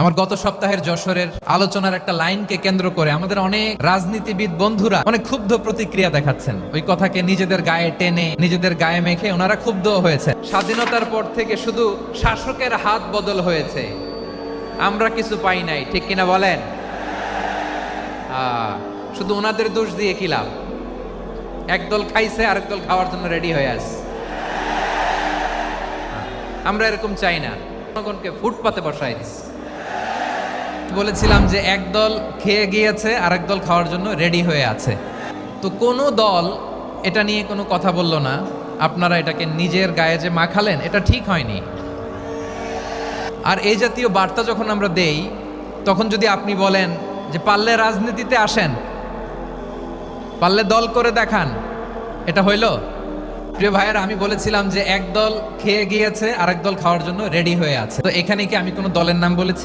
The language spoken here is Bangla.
আমার গত সপ্তাহের যশোরের আলোচনার একটা লাইনকে কেন্দ্র করে আমাদের অনেক রাজনীতিবিদ বন্ধুরা অনেক ক্ষুব্ধ প্রতিক্রিয়া দেখাচ্ছেন। ওই কথাকে নিজেদের গায়ে টেনে, নিজেদের গায়ে মেখে ওনারা ক্ষুব্ধ হয়েছে স্বাধীনতার পর থেকে শুধু শাসকের হাত বদল হয়েছে। আমরা কিছু পাই নাই, ঠিক কিনা বলেন? শুধু ওনাদের দোষ দিয়ে কি লাভ? একদল খাইছে, আরেক দল খাওয়ার জন্য রেডি হয়ে আছে। আমরা এরকম চাই না। জনগণকে ফুটপাতে বসাই দিছি বলেছিলাম যে এক দল খেয়ে গিয়েছে, আরেক দল খাওয়ার জন্য রেডি হয়ে আছে। তো কোনো দল এটা নিয়ে কোনো কথা বলল না। আপনারা এটাকে নিজের গায়ে যে মাখালেন, এটা ঠিক হয়নি। আর এই জাতীয় বার্তা যখন আমরা দেই, তখন যদি আপনি বলেন যে পারলে রাজনীতিতে আসেন, পারলে দল করে দেখান, এটা হইল? প্রিয় ভাইয়েরা, আমি বলেছিলাম যে এক দল খেয়ে গিয়েছে, আরেক দল খাওয়ার জন্য রেডি হয়ে আছে। তো এখানে কি আমি কোনো দলের নাম বলেছি?